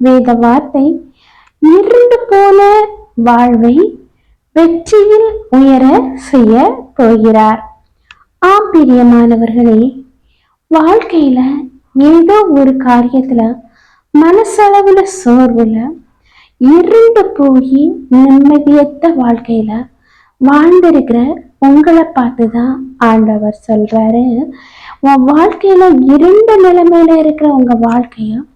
வேத வார்த்தை இருண்டு போன வாழ்வை வெற்றியில் உயர செய்ய போகிறார். ஆம் பிரியமானவர்களே வாழ்க்கையில ஏதோ ஒரு காரியத்துல மனசளவுல சோர்வுல இருண்டு போய் நிம்மதியற்ற வாழ்க்கையில வாழ்ந்திருக்கிற உங்களை பார்த்துதான் ஆண்டவர் சொல்றாரு. உன் வாழ்க்கையில இருண்ட நிலைமையில இருக்கிற உங்க வாழ்க்கையும்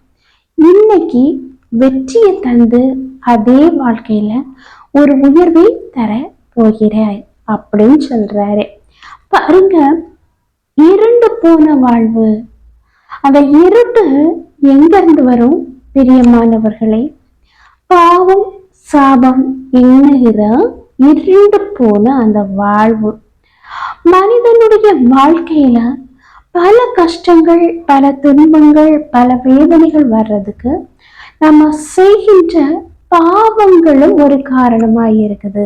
இன்னைக்கு வெற்றியை தந்து அதே வாழ்க்கையில ஒரு உயர்வை தர போகிறாய் அப்படின்னு சொல்றாரு. பாருங்க இருண்டு போன வாழ்வு. அந்த இருட்டு எங்க இருந்து வரும் பிரியமானவர்களே? பாவம் சாபம் எண்ணுகிற இருண்டு போன அந்த வாழ்வு. மனிதனுடைய வாழ்க்கையில பல கஷ்டங்கள் பல துன்பங்கள் பல வேதனைகள் வர்றதுக்கு நம்ம செய்கின்ற பாவங்களும் ஒரு காரணமா இருக்குது.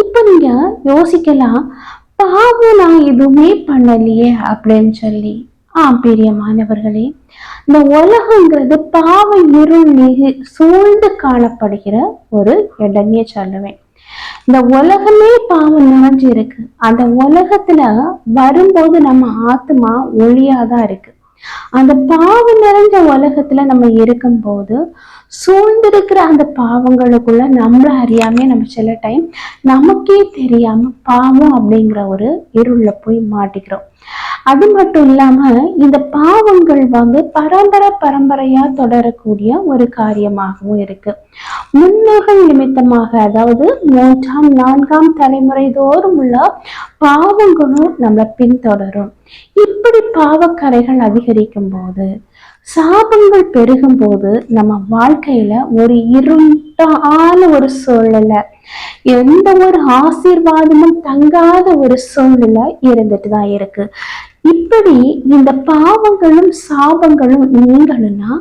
இப்ப நீங்க யோசிக்கலாம் பாவம் நான் எதுவுமே பண்ணலையே அப்படின்னு சொல்லி. ஆ பிரியமானவர்களே இந்த உலகங்கிறது பாவ இருள் சூழ்ந்து காணப்படுகிற ஒரு இடமே சொல்லுவேன். இந்த உலகமே பாவம் நிறைஞ்சு இருக்கு. அந்த உலகத்துல வரும்போது நம்ம ஆத்மா ஒளியாதான் இருக்கு. அந்த பாவம் நிறைஞ்ச உலகத்துல நம்ம இருக்கும்போது சூழ்ந்திருக்கிற அந்த பாவங்களுக்குள்ள நம்மள அறியாம நம்ம சில டைம் நமக்கே தெரியாம பாவம் அப்படிங்கிற ஒரு இருள்ல போய் மாட்டிக்கிறோம். அது மட்டும் இல்லாம இந்த பாவங்கள் வந்து பரம்பரை பரம்பரையா தொடரக்கூடிய ஒரு காரியமாகவும் இருக்கு. முன்னோர்கள் நிமித்தமாக அதாவது மூன்றாம் நான்காம் தலைமுறை தோறும் உள்ள பாவங்களும் நம்மளை பின்தொடரும். இப்படி பாவக்கரைகள் அதிகரிக்கும் போது சாபங்கள் பெருகும் போது நம்ம வாழ்க்கையில ஒரு இருட்டான ஒரு சூழ்நிலை எந்த ஒரு ஆசீர்வாதமும் தங்காத ஒரு சூழ்நிலை இருந்துட்டு தான் இருக்கு. இப்படி இந்த பாவங்களும் சாபங்களும் நீங்கணும்னா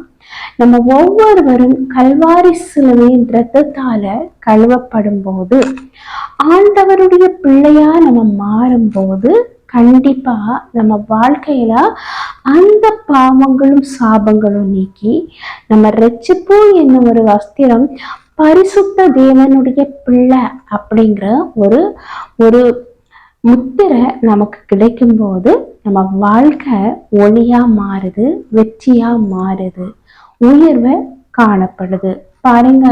நம்ம ஒவ்வொருவரும் கல்வாரி சிலுவையின் ரத்தத்தால கழுவப்படும் போது ஆண்டவருடைய பிள்ளையா நம்ம மாறும்போது கண்டிப்பா நம்ம வாழ்க்கையில அந்த பாவங்களும் சாபங்களும் நீக்கி நம்ம ரச்சிப்பு என்னும் ஒரு வஸ்திரம் பரிசுத்த தேவனுடைய பிள்ளை அப்படிங்கிற ஒரு ஒரு முத்திரை நமக்கு கிடைக்கும் போது நம்ம வாழ்க்கை ஒளியா மாறுது வெற்றியா மாறுது. உயர்வு காணப்படுது. பாருங்க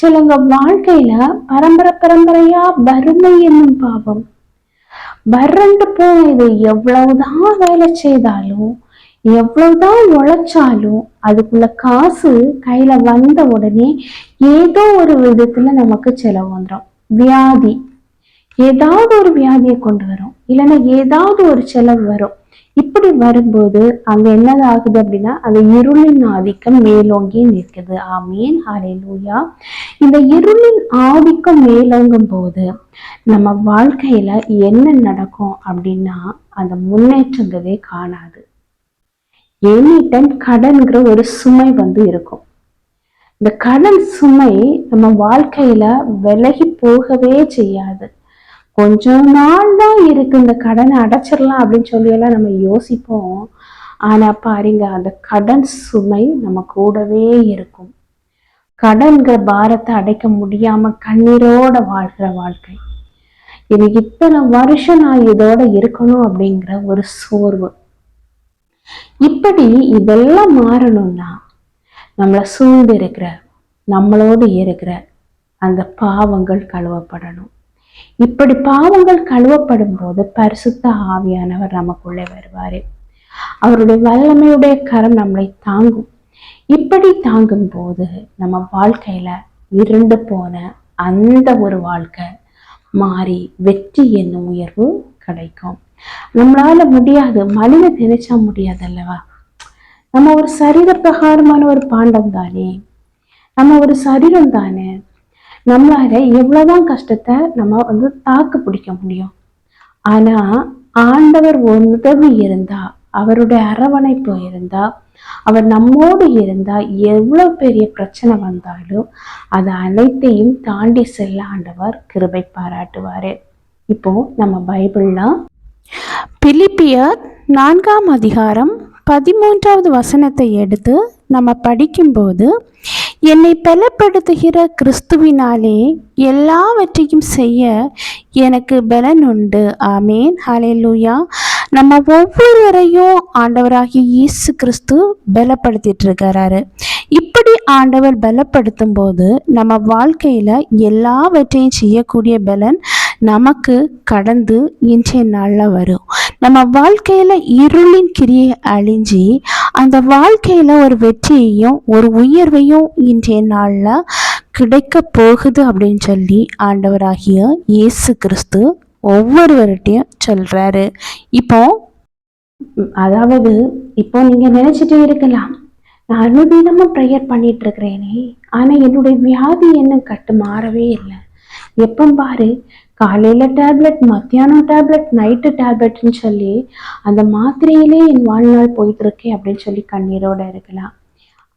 சிலங்க வாழ்க்கையில பரம்பரை பரம்பரையா வறுமை என்னும் பாவம். வறண்டு போனது எவ்வளவுதான் வேலை செய்தாலும் எவ்வளவுதான் உழைச்சாலும் அதுக்குள்ள காசு கையில வந்த உடனே ஏதோ ஒரு விதத்துல நமக்கு செலவு வந்துடும் வியாதி. ஏதாவது ஒரு வியாதியை கொண்டு வரும். இல்லைன்னா ஏதாவது ஒரு செலவு வரும். இப்படி வரும்போது அங்க என்னது ஆகுது அப்படின்னா அந்த இருளின் ஆதிக்கம் மேலோங்கி நிற்குது ஆமீன். லூயா இந்த இருளின் ஆதிக்கம் மேலோங்கும் போது நம்ம வாழ்க்கையில என்ன நடக்கும் அப்படின்னா அந்த முன்னேற்றங்கிறதே காணாது. எனி டைம் கடன்கிற ஒரு சுமை வந்து இருக்கும். இந்த கடன் சுமை நம்ம வாழ்க்கையில விலகி போகவே செய்யாது. கொஞ்சம் நாள் தான் இருக்கு இந்த கடனை அடைச்சிடலாம் அப்படின்னு சொல்லி எல்லாம் நம்ம யோசிப்போம். ஆனா பாருங்க அந்த கடன் சுமை நம்ம கூடவே இருக்கும். கடன்கிற பாரத்தை அடைக்க முடியாம கண்ணீரோட வாழ்கிற வாழ்க்கை. எனக்கு இத்தனை வருஷம் நான் இதோட இருக்கணும் அப்படிங்கிற ஒரு சோர்வு. இப்படி இதெல்லாம் மாறணும்னா நம்மளை சூழ்ந்து இருக்கிற நம்மளோடு இருக்கிற அந்த பாவங்கள் கழுவப்படணும். இப்படி பாவங்கள் கழுவப்படும் போது பரிசுத்த ஆவியானவர் நமக்குள்ளே வருவாரு. அவருடைய வல்லமையுடைய கரம் நம்மளை தாங்கும். இப்படி தாங்கும் போது நம்ம வாழ்க்கையில இருண்டு போன அந்த ஒரு வாழ்க்கை மாறி வெற்றி என்னும் உயர்வு கிடைக்கும். நம்மளால முடியாது மனித நினைச்சா முடியாது அல்லவா நம்ம ஒரு சரீர பிரகாரமான ஒரு பாண்டம் தானே? நம்ம ஒரு சரீரம் தானே? நம்மளால எவ்வளவுதான் கஷ்டத்தை நம்ம வந்து தாக்கு பிடிக்க முடியும். ஆனா ஆண்டவர் உதவி இருந்தா அவருடைய அரவணைப்பு இருந்தா அவர் நம்மோடு இருந்தா எவ்வளவு பெரிய பிரச்சனை வந்தாலும் அது அனைத்தையும் தாண்டி செல்ல ஆண்டவர் கிருபை பாராட்டுவாரு. இப்போ நம்ம பைபிள்லாம் பிலிப்பியர் நான்காம் அதிகாரம் பதிமூன்றாவது வசனத்தை எடுத்து நம்ம படிக்கும்போது என்னை பலப்படுத்துகிற கிறிஸ்துவினாலே எல்லாவற்றையும் செய்ய எனக்கு பலன் உண்டு ஆமேன். ஹalleluya. நம்ம ஒவ்வொருவரையும் ஆண்டவராகிய இயேசு கிறிஸ்து பலப்படுத்திட்டு இருக்கிறாரு இப்படி ஆண்டவர் பலப்படுத்தும் போது நம்ம வாழ்க்கையில எல்லாவற்றையும் செய்யக்கூடிய பலன் நமக்கு கடந்து இன்றைய நாளில் வரும். நம்ம வாழ்க்கையில இருளின் கிரியை அழிஞ்சி அந்த வாழ்க்கையில ஒரு வெற்றியையும் ஒரு உயர்வையும் இன்றைய நாளில் கிடைக்க போகுது அப்படின்னு சொல்லி ஆண்டவராகிய இயேசு கிறிஸ்து ஒவ்வொருவர்கிட்டையும் சொல்றாரு. இப்போ அதாவது இப்போ நீங்க நினைச்சிட்டே இருக்கலாம். நான் அனுதினமும் ப்ரேயர் பண்ணிட்டு இருக்கிறேனே. ஆனா என்னுடைய வியாதி என்ன கட்டு மாறவே இல்லை. எப்போ பாரு காலையில டேப்லெட் மத்தியானம் டேப்லெட் நைட்டு டேப்லெட்னு சொல்லி அந்த மாத்திரையிலே என் வாழ்நாள் போயிட்டு இருக்கேன் அப்படின்னு சொல்லி கண்ணீரோட இருக்கலாம்.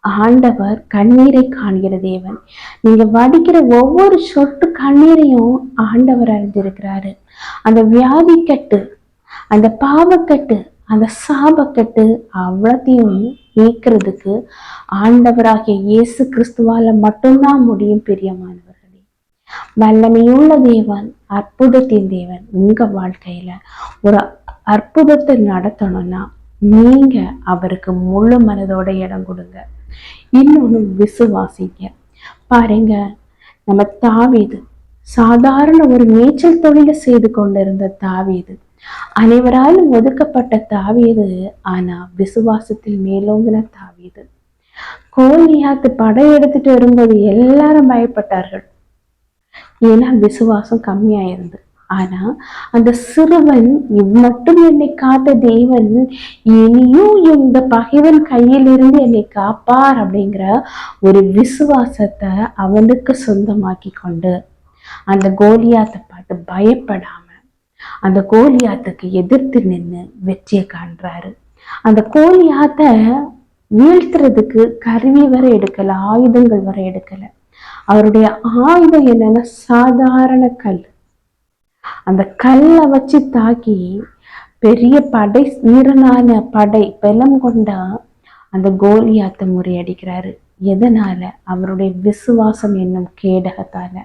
ஆண்டவர் கண்ணீரை காண்கிற தேவன். நீங்க வடிக்கிற ஒவ்வொரு சொட்டு கண்ணீரையும் ஆண்டவர் அறிஞ்சிருக்கிறாரு அந்த வியாதி கட்டு அந்த பாவக்கட்டு அந்த சாபக்கட்டு அவ்வளத்தையும் நீக்கிறதுக்கு ஆண்டவராகிய இயேசு கிறிஸ்துவால மட்டும்தான் முடியும் பிரியமானவர்களே வல்லமையுள்ள தேவன் அற்புதத்தின் தேவன் உங்க வாழ்க்கையில. ஒரு அற்புதத்தை நடத்தணும்னா நீங்கள் அவருக்கு முழு மனதோட இடம் கொடுங்க. இன்னொன்று விசுவாசிங்க. பாருங்க நம்ம தாவீது சாதாரண ஒரு மேய்ச்சல் தொழிலை செய்து கொண்டிருந்த தாவீது அனைவராலும் ஒதுக்கப்பட்ட தாவீது ஆனா விசுவாசத்தில் மேலோங்கின தாவீது. கோலியாத்து படையெடுத்துட்டு வரும்போது எல்லாரும் பயப்பட்டார்கள். ஏன்னா விசுவாசம் கம்மியாயிருந்து. ஆனா அந்த சிறுவன் மட்டும் என்னை காத்த தேவன் இனியும் இந்த பகைவன் கையிலிருந்து என்னை காப்பார் அப்படிங்கிற ஒரு விசுவாசத்தை அவனுக்கு சொந்தமாக்கி கொண்டு அந்த கோலியாத்தை பார்த்து பயப்படாம அந்த கோலியாத்துக்கு எதிர்த்து நின்று வெற்றியை காண்றாரு. அந்த கோலியாத்தை வீழ்த்துறதுக்கு கருவி வர எடுக்கல ஆயுதங்கள் வர எடுக்கல. அவருடைய ஆயுதம் என்னன்னா சாதாரண கல். அந்த கல்லை வச்சு தாக்கி பெரிய படை வீரனான படை பலம் கொண்டா அந்த கோலியாத்தை முறியடிக்கிறாரு. எதனால? அவருடைய விசுவாசம் என்னும் கேடகத்தால.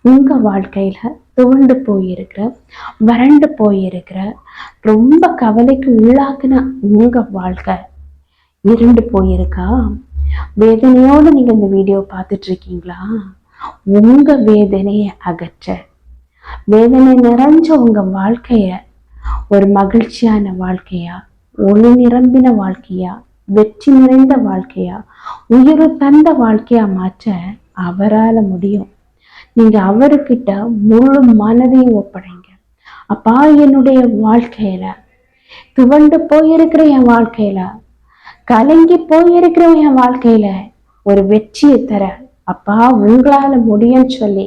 உங்க வாழ்க்கையில துவண்டு போயிருக்கிற வறண்டு போயிருக்கிற ரொம்ப கவலைக்கு உள்ளாக்குன உங்க வாழ்க்கை இருண்டு போயிருக்கா? வேதனையோடு நீங்க இந்த வீடியோ பார்த்துட்ருக்கீங்களா இருக்கீங்களா உங்க வேதனையை அகற்ற. வேதனை நிறைஞ்ச உங்க வாழ்க்கைய ஒரு மகிழ்ச்சியான வாழ்க்கையா ஒளி நிரம்பின வாழ்க்கையா வெற்றி நிறைந்த வாழ்க்கையா உயிர் தந்த வாழ்க்கையா மாற்ற அவரால முடியும். நீங்க அவர்கிட்ட முழு மனதையும் ஒப்படைங்க. அப்பா என்னுடைய வாழ்க்கையில துவண்டு போயிருக்கிற என் வாழ்க்கையில கலங்கி போயிருக்கிறோம் என் வாழ்க்கையில ஒரு வெற்றியை தர அப்பா உங்களால முடியும்னு சொல்லி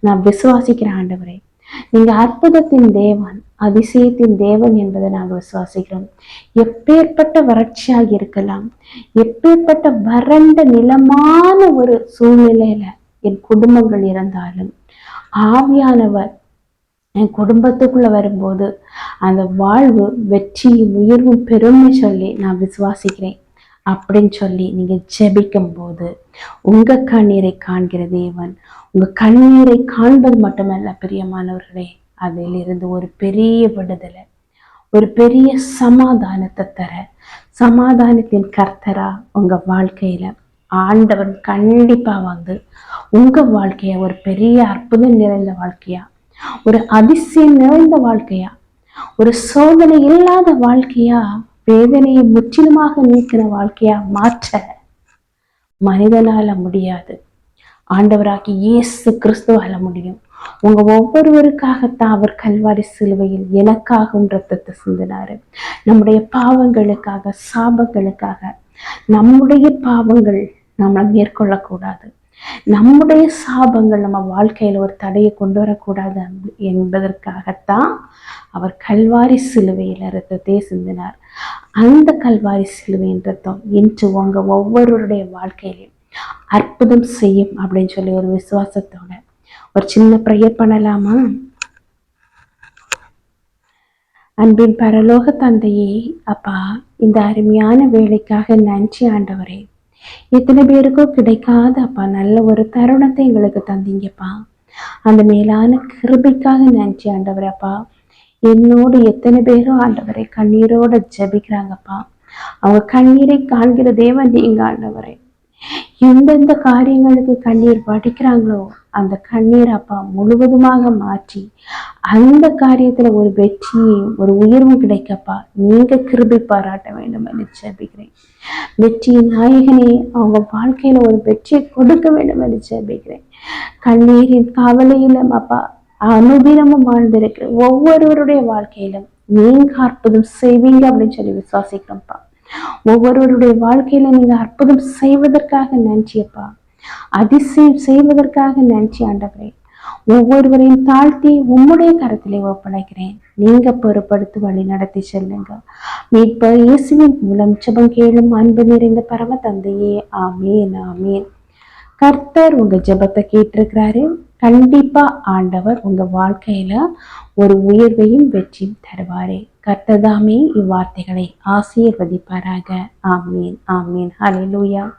நான் விசுவாசிக்கிறேன் ஆண்டவரே. நீங்க அற்புதத்தின் தேவன் அதிசயத்தின் தேவன் என்பதை நாங்கள் விசுவாசிக்கிறோம். எப்பேற்பட்ட வறட்சியாக இருக்கலாம் எப்பேற்பட்ட வறண்ட நிலமான ஒரு சூழ்நிலையில என் குடும்பங்கள் இருந்தாலும் ஆவியானவர் என் குடும்பத்துக்குள்ள வரும்போது அந்த வாழ்வு வெற்றியும் உயர்வும் பெருமை சொல்லி நான் விசுவாசிக்கிறேன். அப்படின்னு சொல்லி நீங்க ஜெபிக்கும் போது உங்க கண்ணீரை காண்கிற தேவன் உங்க கண்ணீரை காண்பது மட்டுமல்ல பிரியமானவர்களே அதிலிருந்து ஒரு பெரிய விடுதலை ஒரு பெரிய சமாதானத்தை தர சமாதானத்தின் கர்த்தரா உங்க வாழ்க்கையில ஆண்டவன் கண்டிப்பா வந்து உங்க வாழ்க்கைய ஒரு பெரிய அற்புதம் நிறைந்த வாழ்க்கையா ஒரு அதிசயம் நிறைந்த வாழ்க்கையா? ஒரு சோதனை இல்லாத வாழ்க்கையா? வேதனையை முற்றிலுமாக நீக்கிற வாழ்க்கையா? மாற்ற மனிதனால முடியாது. ஆண்டவராகி இயேசு கிறிஸ்துவால முடியும். உங்க ஒவ்வொருவருக்காகத்தான் அவர் கல்வாரி சிலுவையில் எனக்காகவும் ரத்தத்தை சிந்தினாரு. நம்முடைய பாவங்களுக்காக சாபங்களுக்காக நம்முடைய பாவங்கள் நம்மளை மேற்கொள்ளக்கூடாது. நம்முடைய சாபங்கள் நம்ம வாழ்க்கையில் ஒரு தடையை கொண்டு வரக்கூடாது என்பதற்காகத்தான் அவர் கல்வாரி சிலுவையில் ரத்தத்தை சிந்தினார். அந்த கல்வாரி சிலுவையின் ரத்தம் இன்று உங்க ஒவ்வொருவருடைய வாழ்க்கையிலையும் அற்புதம் செய்யும் அப்படின்னு சொல்லி ஒரு விசுவாசத்தோட ஒரு சின்ன ப்ரேயர் பண்ணலாமா? அன்பின் பரலோக தந்தையே அப்பா இந்த அருமையான வேலைக்காக நன்றி ஆண்டவரே. எத்தனை பேருக்கும் கிடைக்காத அப்பா நல்ல ஒரு தருணத்தை எங்களுக்கு தந்தீங்கப்பா. அந்த மேலான கிருபிக்காக நன்றி ஆண்டவரே அப்பா. என்னோடு எத்தனை பேரும் ஆண்டவரை கண்ணீரோட ஜபிக்கிறாங்கப்பா. அவங்க கண்ணீரை காண்கிற தேவன் நீங்க ஆண்டவரை. எந்தெந்த காரியங்களுக்கு கண்ணீர் வடிக்கிறாங்களோ அந்த கண்ணீர் அப்பா முழுவதுமாக மாற்றி அந்த காரியத்துல ஒரு வெற்றியும் ஒரு உயர்வும் கிடைக்கப்பா. நீங்க கிருபி பாராட்ட வேண்டும் என்று ஜெபிக்கிறேன். வெற்றியின் நாயகனே அவங்க வாழ்க்கையில ஒரு வெற்றியை கொடுக்க வேண்டும் என்று ஜெபிக்கிறேன். கண்ணீரின் கவலையிலும் அப்பா அனுதினமும் வாழ்ந்திருக்கிற ஒவ்வொருவருடைய வாழ்க்கையிலும் நீங்க அற்புதம் செய்வீங்க அப்படின்னு சொல்லி விசுவாசிக்கிறோம்ப்பா. ஒவ்வொருவருடைய வாழ்க்கையில நீங்க அற்புதம் செய்வதற்காக நன்றியப்பா. அதிசயம் செய்வதற்காக நன்றி ஆண்டவரே. ஒவ்வொருவரையும் தாழ்த்தி உம்முடைய கரத்திலே ஒப்படைக்கிறேன். நீங்க பொறுப்படுத்தி வழி நடத்தி செல்லுங்க. மீட்ப இயேசுவின் மூலம் சுபம் கேளும் அன்பு நிறைந்த பரம தந்தையே ஆமேன் ஆமேன். கர்த்தர் உங்க ஜெபத்தை கேட்டிருக்கிறாரு. கண்டிப்பா ஆண்டவர் உங்க வாழ்க்கையில ஒரு உயர்வையும் வெற்றியும் தருவாரே. கர்த்ததாமே இவ்வார்த்தைகளை ஆசீர்வதிப்பாராக. ஆமீன் ஆமீன். ஹalleluya.